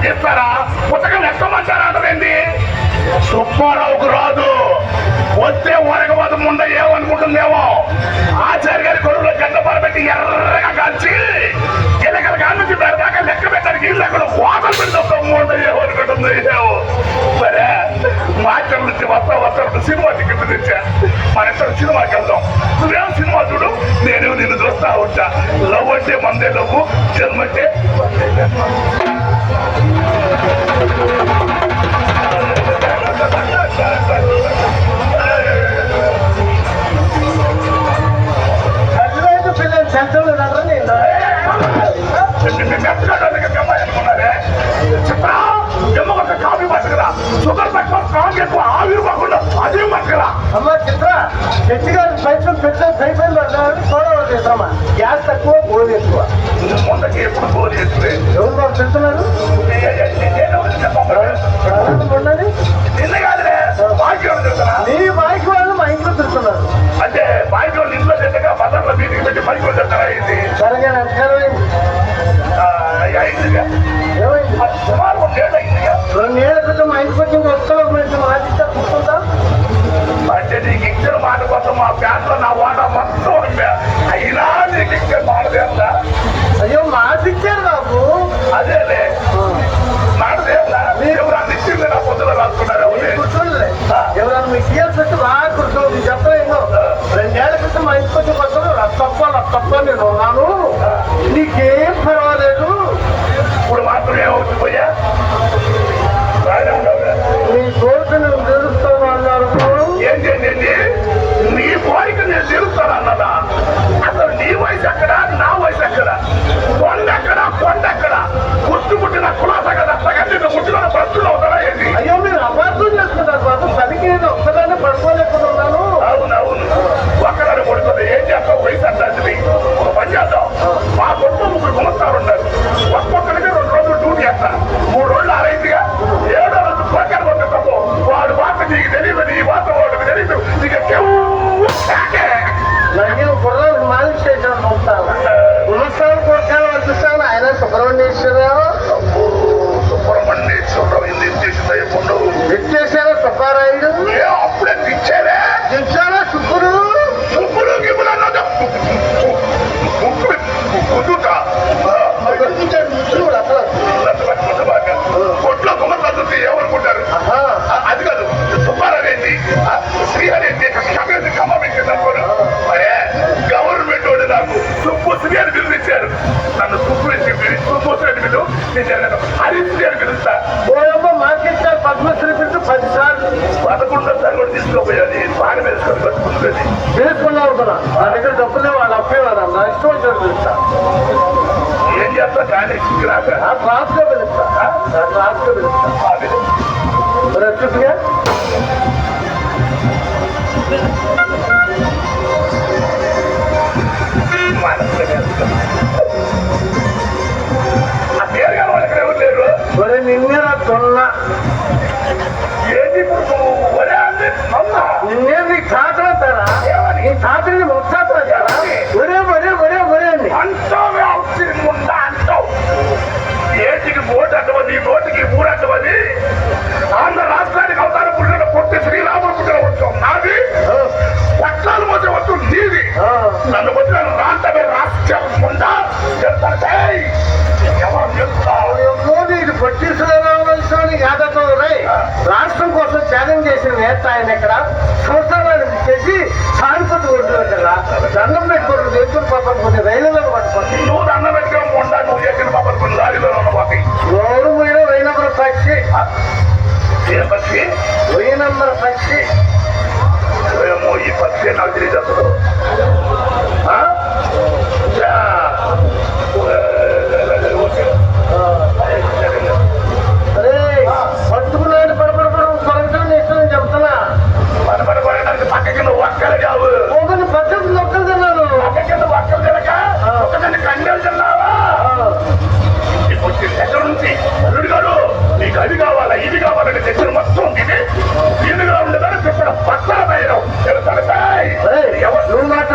ఉతకం చేస్తారా? లెక్క ఎక్కమంటారా అంటదేంది సుబ్బారావుకు రాదు. వస్తే వరగబోదు ముండ ఏమనుకుంటుందేమో? ఆచార్య గారి కొడుకులో గంట పరబెట్టి ఎర్రగా కాల్చి గిలకల కాల్చి దాకా లెక్క పెట్టడానికి ఇల్లు అక్కడ హోటల్ పెడతాం ముండ ఏమనుకుంటుంది? సరే మాటల నుంచి వస్తా వస్తా సినిమా టికెట్ తెచ్చా. మన ఇద్దరు సినిమాకి వెళ్దాం. నువ్వేం సినిమా చూడు? నేను నిన్ను చూస్తా ఉంటా. లవ్ అంటే మందే లవ్ జన్మంటే అది మట్టుకల అమ్మ చిత్ర గట్టి గారు ప్రయత్నం పెట్టే ప్రయత్నంలో సోడా చేస్తామా గ్యాస్ తక్కువ గోధు ఎక్కువ. ముందకి ఎప్పుడు గోధు ఎవరు La papa, la papa de los nano. Subbarayudu అప్పుడే పిచ్చారా పిచ్చారా సుబ్బుడు? సుబ్బుడు ఏమనుకుంటారు? అది కాదు. సుబ్బారావు ఏంటి శ్రీహరి ఏంటి కమ్యూనిటీ కమ్మ పెట్టింది అనుకోను అరే గవర్నమెంట్ వాడు నాకు సుబ్బు శ్రీహరి పిలిపించారు నన్ను సుబ్బు సుబ్బు శ్రీహరి పిలుపు నేను పట్టుకున్నది వేసుకున్నావు కదా నా దగ్గర డబ్బులే వాళ్ళు అప్పేవారు అన్న ఇష్టం వచ్చిన పిలుస్తా ఏం చేస్తా కాలేజీకి రాక క్లాస్గా పిలుస్తా క్లాస్గా పిలుస్తా చూసిగా సంవత్సరాలు చేసి సారిపోతు కొట్టిన కదా దండం పెట్టుకోవడం చేతులు పాపం కొన్ని రైలులో పట్టుకోండి నువ్వు దండం పెట్టుకోవడం పోయిన వెయ్యి నంబర్ పక్షి. పక్షి? వెయ్యి నంబర్ పక్షి. ఈ పక్షి నాకు తెలియదు